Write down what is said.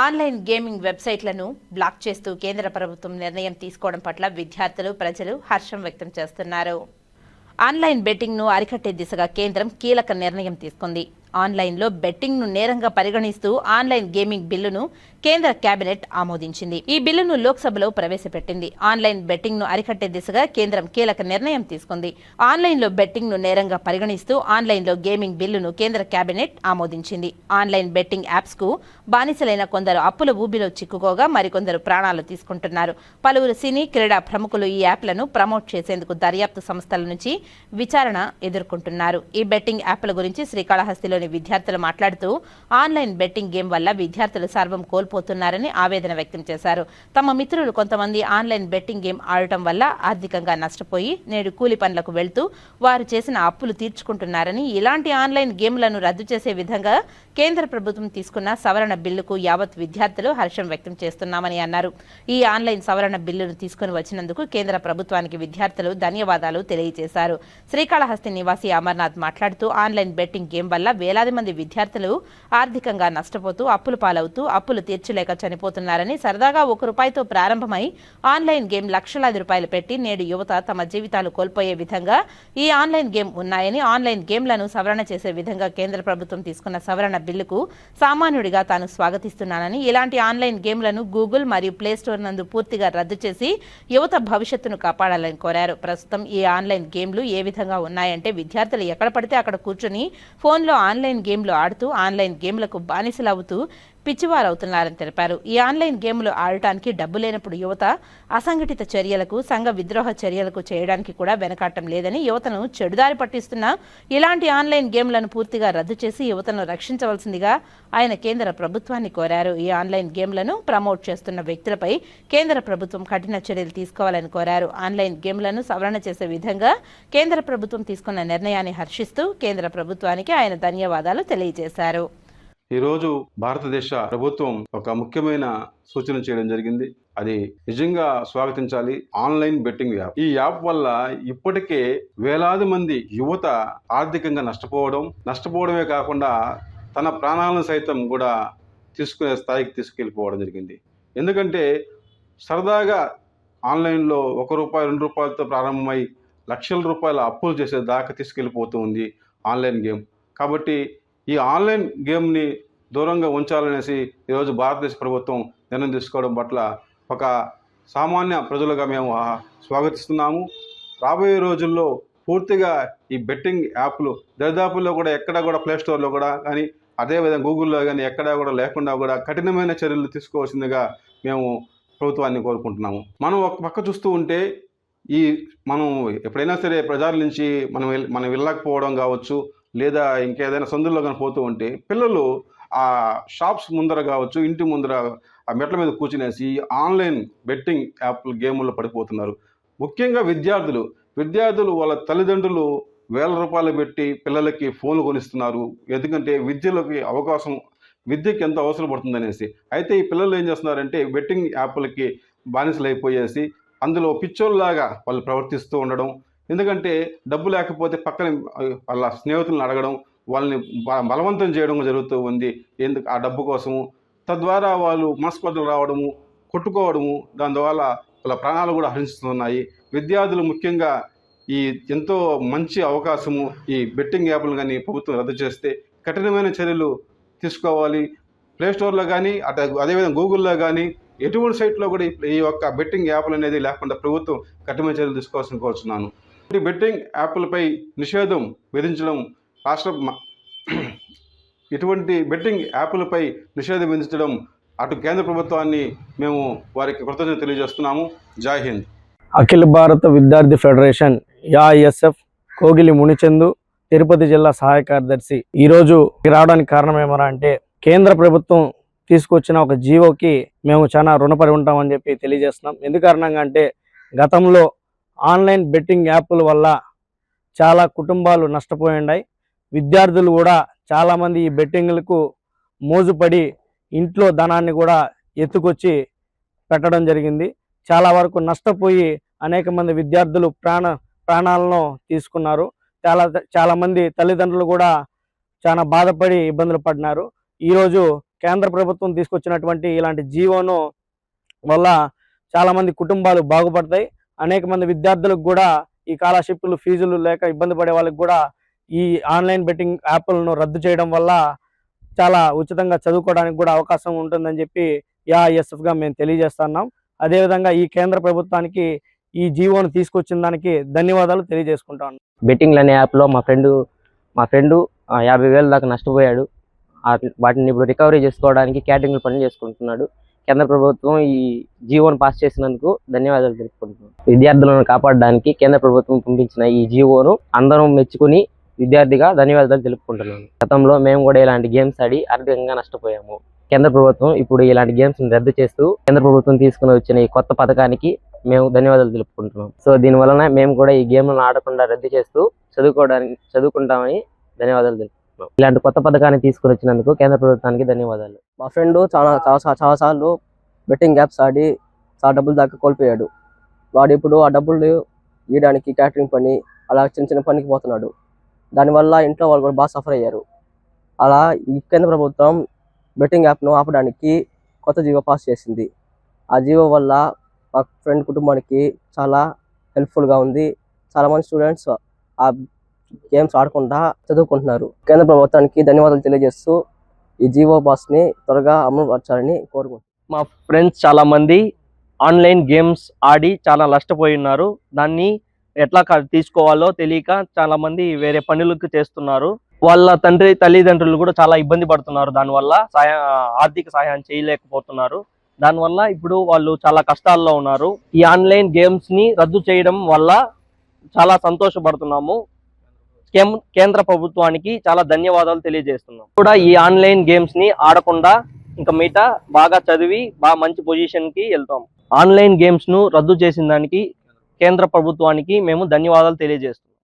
Online gaming వెబ్సైట్లను black చేస్తూ కేంద్ర ప్రభుత్వం నిర్ణయం తీసుకోవడం పట్ల విద్యార్థులు ప్రజలు హర్షం వ్యక్తం చేస్తున్నారు. ఆన్లైన్ బెట్టింగ్ను అరికట్టే దిశగా కేంద్రం కీలక నిర్ణయం తీసుకుంది. ఆన్లైన్లో బెట్టింగ్ను నేరంగా పరిగణిస్తూ ఆన్లైన్ గేమింగ్ బిల్లును కేంద్ర కేబినెట్ ఆమోదించింది. ఈ బిల్లును లోక్సభలో ప్రవేశపెట్టింది. ఆన్లైన్ బెట్టింగ్ను అరికట్టే దిశగా కేంద్రం కీలక నిర్ణయం తీసుకుంది. ఆన్లైన్లో బెట్టింగ్ను నేరంగా పరిగణిస్తూ ఆన్లైన్లో గేమింగ్ బిల్లును కేంద్ర కేబినెట్ ఆమోదించింది. ఆన్లైన్ బెట్టింగ్ యాప్స్కు బానిసలైన కొందరు అప్పుల ఊబిలో చిక్కుకోగా మరికొందరు ప్రాణాలు తీసుకుంటున్నారు. పలువురు సినీ క్రీడా ప్రముఖులు ఈ యాప్లను ప్రమోట్ చేసేందుకు దర్యాప్తు సంస్థల నుంచి విచారణ ఎదుర్కొంటున్నారు. ఈ బెట్టింగ్ యాప్ల గురించి శ్రీకాళహస్తిలో పాల్గొని విద్యార్థులు మాట్లాడుతూ ఆన్లైన్ బెట్టింగ్ గేమ్ వల్ల విద్యార్థులు సర్వం కోల్పోతున్నారని ఆవేదన వ్యక్తం చేశారు. తమ మిత్రులు కొంతమంది ఆన్లైన్ బెట్టింగ్ గేమ్ ఆడటం వల్ల ఆర్థికంగా నష్టపోయి నేడు కూలి పనులకు వెళ్తూ వారు చేసిన అప్పులు తీర్చుకుంటున్నారని ఇలాంటి ఆన్లైన్ గేమ్లను రద్దు చేసే విధంగా కేంద్ర ప్రభుత్వం తీసుకున్న సవరణ బిల్లుకు యావత్ విద్యార్థులు హర్షం వ్యక్తం చేస్తున్నామని అన్నారు. ఈ ఆన్లైన్ సవరణ బిల్లును తీసుకుని వచ్చినందుకు కేంద్ర ప్రభుత్వానికి విద్యార్థులు ధన్యవాదాలు తెలియజేశారు. శ్రీకాళహస్తి నివాసి అమర్నాథ్ మాట్లాడుతూ ఆన్లైన్ బెట్టింగ్ గేమ్ వల్ల వేలాది మంది విద్యార్థులు ఆర్థికంగా నష్టపోతూ అప్పులు పాలవుతూ అప్పులు తీర్చలేక చనిపోతున్నారని సరదాగా ఒక రూపాయితో ప్రారంభమై ఆన్లైన్ గేమ్ లక్షలాది రూపాయలు పెట్టి నేడు యువత తమ జీవితాలు కోల్పోయే విధంగా ఈ ఆన్లైన్ గేమ్ ఉన్నాయని ఆన్లైన్ గేమ్లను సవరణ చేసే విధంగా కేంద్ర ప్రభుత్వం తీసుకున్న సవరణ బిల్లుకు సామాన్యుడిగా తాను స్వాగతిస్తున్నానని ఇలాంటి ఆన్లైన్ గేమ్లను గూగుల్ మరియు ప్లే స్టోర్ నందు పూర్తిగా రద్దు చేసి యువత భవిష్యత్తును కాపాడాలని కోరారు. ప్రస్తుతం ఈ ఆన్లైన్ గేమ్లు ఏ విధంగా ఉన్నాయంటే విద్యార్థులు ఎక్కడ పడితే అక్కడ కూర్చొని ఫోన్లో ఆన్లైన్ గేమ్లు ఆడుతూ ఆన్లైన్ గేమ్లకు బానిసలవుతూ పిచ్చివారవుతున్నారని తెలిపారు. ఈ ఆన్లైన్ గేమ్లు ఆడటానికి డబ్బు లేనప్పుడు యువత అసంఘటిత చర్యలకు సంఘ విద్రోహ చర్యలకు చేయడానికి కూడా వెనకాటం లేదని యువతను చెడుదారి పట్టిస్తున్న ఇలాంటి ఆన్లైన్ గేమ్లను పూర్తిగా రద్దు చేసి యువతను రక్షించవలసిందిగా ఆయన కేంద్ర ప్రభుత్వాన్ని కోరారు. ఈ ఆన్లైన్ గేమ్లను ప్రమోట్ చేస్తున్న వ్యక్తులపై కేంద్ర ప్రభుత్వం కఠిన చర్యలు తీసుకోవాలని కోరారు. ఆన్లైన్ గేమ్లను సవరణ చేసే విధంగా కేంద్ర ప్రభుత్వం తీసుకున్న నిర్ణయాన్ని హర్షిస్తూ కేంద్ర ప్రభుత్వానికి ఆయన ధన్యవాదాలు తెలియజేశారు. ఈరోజు భారతదేశ ప్రభుత్వం ఒక ముఖ్యమైన సూచన చేయడం జరిగింది. అది నిజంగా స్వాగతించాలి. Online betting app. ఈ యాప్ వల్ల ఇప్పటికే వేలాది మంది యువత ఆర్థికంగా నష్టపోవడం నష్టపోవడమే కాకుండా తన ప్రాణాలను సైతం కూడా తీసుకునే స్థాయికి తీసుకెళ్ళిపోవడం జరిగింది. ఎందుకంటే సరదాగా ఆన్లైన్లో ఒక రూపాయి రెండు రూపాయలతో ప్రారంభమై లక్షల రూపాయల అప్పులు చేసే దాకా తీసుకెళ్ళిపోతూ ఉంది ఆన్లైన్ గేమ్. కాబట్టి ఈ ఆన్లైన్ గేమ్ని దూరంగా ఉంచాలనేసి ఈరోజు భారతదేశ ప్రభుత్వం నిర్ణయం తీసుకోవడం పట్ల ఒక సామాన్య ప్రజలుగా మేము స్వాగతిస్తున్నాము. రాబోయే రోజుల్లో పూర్తిగా ఈ బెట్టింగ్ యాప్లు దరిదాపుల్లో కూడా ఎక్కడ కూడా ప్లే స్టోర్లో కూడా కానీ అదేవిధంగా గూగుల్లో కానీ ఎక్కడా కూడా లేకుండా కూడా కఠినమైన చర్యలు తీసుకోవాల్సిందిగా మేము ప్రభుత్వాన్ని కోరుకుంటున్నాము. మనం ఒక పక్క చూస్తూ ఉంటే ఈ మనం ఎప్పుడైనా సరే ప్రజల నుంచి మనం మనం వెళ్ళకపోవడం కావచ్చు లేదా ఇంకేదైనా సందుల్లో కానీ పోతూ ఉంటే పిల్లలు ఆ షాప్స్ ముందర కావచ్చు ఇంటి ముందర ఆ మెట్ల మీద కూర్చునేసి ఆన్లైన్ బెట్టింగ్ యాప్లు గేముల్లో పడిపోతున్నారు. ముఖ్యంగా విద్యార్థులు. విద్యార్థులు వాళ్ళ తల్లిదండ్రులు వేల రూపాయలు పెట్టి పిల్లలకి ఫోన్లు కొనిస్తున్నారు. ఎందుకంటే విద్యలోకి అవకాశం విద్యకి ఎంత అవసరం పడుతుందనేసి. అయితే ఈ పిల్లలు ఏం చేస్తున్నారంటే బెట్టింగ్ యాప్లకి బానిసలు అయిపోయేసి అందులో పిచ్చోళ్ళలాగా వాళ్ళు ప్రవర్తిస్తూ ఉండడం ఎందుకంటే డబ్బు లేకపోతే పక్కన వాళ్ళ స్నేహితులను అడగడం వాళ్ళని బలవంతం చేయడం జరుగుతూ ఉంది. ఎందుకు? ఆ డబ్బు కోసము. తద్వారా వాళ్ళు మనస్పర్ధలు రావడము కొట్టుకోవడము దాని ద్వారా వాళ్ళ ప్రాణాలు కూడా హరించుతున్నాయి. విద్యార్థులు ముఖ్యంగా ఈ ఎంతో మంచి అవకాశము ఈ బెట్టింగ్ యాప్లు కానీ ప్రభుత్వం రద్దు చేస్తే కఠినమైన చర్యలు తీసుకోవాలి. ప్లే స్టోర్లో కానీ అటు అదేవిధంగా గూగుల్లో కానీ ఎటువంటి సైట్లో కూడా ఈ- ఈ యొక్క బెట్టింగ్ యాప్లు అనేది లేకుండా ప్రభుత్వం కఠినమైన చర్యలు తీసుకోవాల్సిన కోరుచున్నాను. ఈ బెట్టింగ్ యాప్లపై నిషేధం విధించడం రాష్ట్ర ఇటువంటి బెట్టింగ్ యాప్లపై నిషేధం విధించడం అటు కేంద్ర ప్రభుత్వాన్ని మేము వారికి కృతజ్ఞత తెలియజేస్తున్నాము. జై హింద్. అఖిల భారత విద్యార్థి ఫెడరేషన్ యాఐఎస్ఎఫ్ కోగిలి మునిచందు తిరుపతి జిల్లా సహాయ కార్యదర్శి. ఈరోజు రావడానికి కారణం ఏమరా అంటే కేంద్ర ప్రభుత్వం తీసుకొచ్చిన ఒక జీవోకి మేము చాలా రుణపడి ఉంటామని చెప్పి తెలియజేస్తున్నాం. ఎందుకారణంగా అంటే గతంలో ఆన్లైన్ బెట్టింగ్ యాప్ల వల్ల చాలా కుటుంబాలు నష్టపోయి విద్యార్థులు కూడా చాలామంది ఈ బెట్టింగ్లకు మోజుపడి ఇంట్లో ధనాన్ని కూడా ఎత్తుకొచ్చి పెట్టడం జరిగింది. చాలా వరకు నష్టపోయి అనేక మంది విద్యార్థులు ప్రాణ ప్రాణాలను తీసుకున్నారు. చాలా చాలామంది తల్లిదండ్రులు కూడా చాలా బాధపడి ఇబ్బందులు పడినారు. ఈరోజు కేంద్ర ప్రభుత్వం తీసుకొచ్చినటువంటి ఇలాంటి జీవోను వల్ల చాలామంది కుటుంబాలు బాగుపడతాయి. అనేక మంది విద్యార్థులకు కూడా ఈ స్కాలర్షిప్లు ఫీజులు లేక ఇబ్బంది పడే వాళ్ళకి కూడా ఈ ఆన్లైన్ బెట్టింగ్ యాప్లను రద్దు చేయడం వల్ల చాలా ఉచితంగా చదువుకోవడానికి కూడా అవకాశం ఉంటుందని చెప్పి యాఎస్ఎఫ్గా మేము తెలియజేస్తున్నాం. అదేవిధంగా ఈ కేంద్ర ప్రభుత్వానికి ఈ జీవోను తీసుకొచ్చిన దానికి ధన్యవాదాలు తెలియజేసుకుంటా ఉన్నాం. బెట్టింగ్లు అనే యాప్లో మా ఫ్రెండ్ మా ఫ్రెండు యాభై వేల దాకా నష్టపోయాడు. వాటిని ఇప్పుడు రికవరీ చేసుకోవడానికి క్యాటరింగ్ పనులు చేసుకుంటున్నాడు. కేంద్ర ప్రభుత్వం ఈ జీవోను పాస్ చేసినందుకు ధన్యవాదాలు తెలుపుకుంటున్నాను విద్యార్థులను కాపాడడానికి కేంద్ర ప్రభుత్వం పంపించిన ఈ జీవోను అందరం మెచ్చుకుని విద్యార్థిగా ధన్యవాదాలు తెలుపుకుంటున్నాను గతంలో మేము కూడా ఇలాంటి గేమ్స్ ఆడి ఆర్థికంగా నష్టపోయాము. కేంద్ర ప్రభుత్వం ఇప్పుడు ఇలాంటి గేమ్స్ రద్దు చేస్తూ కేంద్ర ప్రభుత్వం తీసుకుని వచ్చిన ఈ కొత్త పథకానికి మేము ధన్యవాదాలు తెలుపుకుంటున్నాం. సో దీని వలన మేము కూడా ఈ గేమ్లను ఆడకుండా రద్దు చేస్తూ చదువుకోవడానికి చదువుకుంటామని ధన్యవాదాలు తెలుపు ఇలాంటి కొత్త పథకాన్ని తీసుకుని వచ్చినందుకు కేంద్ర ప్రభుత్వానికి ధన్యవాదాలు. మా ఫ్రెండ్ చాలా చాలా చాలా సార్లు బెట్టింగ్ యాప్స్ ఆడి చాలా డబ్బులు దాకా కోల్పోయాడు. వాడు ఇప్పుడు ఆ డబ్బులు ఇవ్వడానికి క్యాటరింగ్ పని అలా చిన్న చిన్న పనికి పోతున్నాడు. దానివల్ల ఇంట్లో వాళ్ళు కూడా బాగా సఫర్ అయ్యారు. అలా ఈ కేంద్ర ప్రభుత్వం బెట్టింగ్ యాప్ను ఆపడానికి కొత్త జీవో పాస్ చేసింది. ఆ జీవో వల్ల మా ఫ్రెండ్ కుటుంబానికి చాలా హెల్ప్ఫుల్గా ఉంది. చాలామంది స్టూడెంట్స్ ఆ గేమ్స్ ఆడకుండా చదువుకుంటున్నారు. కేంద్ర ప్రభుత్వానికి ధన్యవాదాలు తెలియజేస్తూ ఈ జీవో బాస్ని త్వరగా అమలు పరచాలని కోరుకుంటున్నాను. మా ఫ్రెండ్స్ చాలా మంది ఆన్లైన్ గేమ్స్ ఆడి చాలా నష్టపోయి ఉన్నారు. దాన్ని ఎట్లా తీసుకోవాలో తెలియక చాలా మంది వేరే పనులకు చేస్తున్నారు. వాళ్ళ తండ్రి తల్లిదండ్రులు కూడా చాలా ఇబ్బంది పడుతున్నారు. దానివల్ల సాయ ఆర్థిక సహాయం చేయలేకపోతున్నారు. దానివల్ల ఇప్పుడు వాళ్ళు చాలా కష్టాల్లో ఉన్నారు. ఈ ఆన్లైన్ గేమ్స్ని రద్దు చేయడం వల్ల చాలా సంతోషపడుతున్నాము. కేంద్ర ప్రభుత్వానికి చాలా ధన్యవాదాలు తెలియజేస్తున్నాం. కూడా ఈ ఆన్లైన్ గేమ్స్ని ఆడకుండా ఇంకా మిగతా బాగా చదివి బాగా మంచి పొజిషన్కి వెళ్తాం. ఆన్లైన్ గేమ్స్ను రద్దు చేసిన దానికి కేంద్ర ప్రభుత్వానికి మేము ధన్యవాదాలు తెలియజేస్తున్నాం.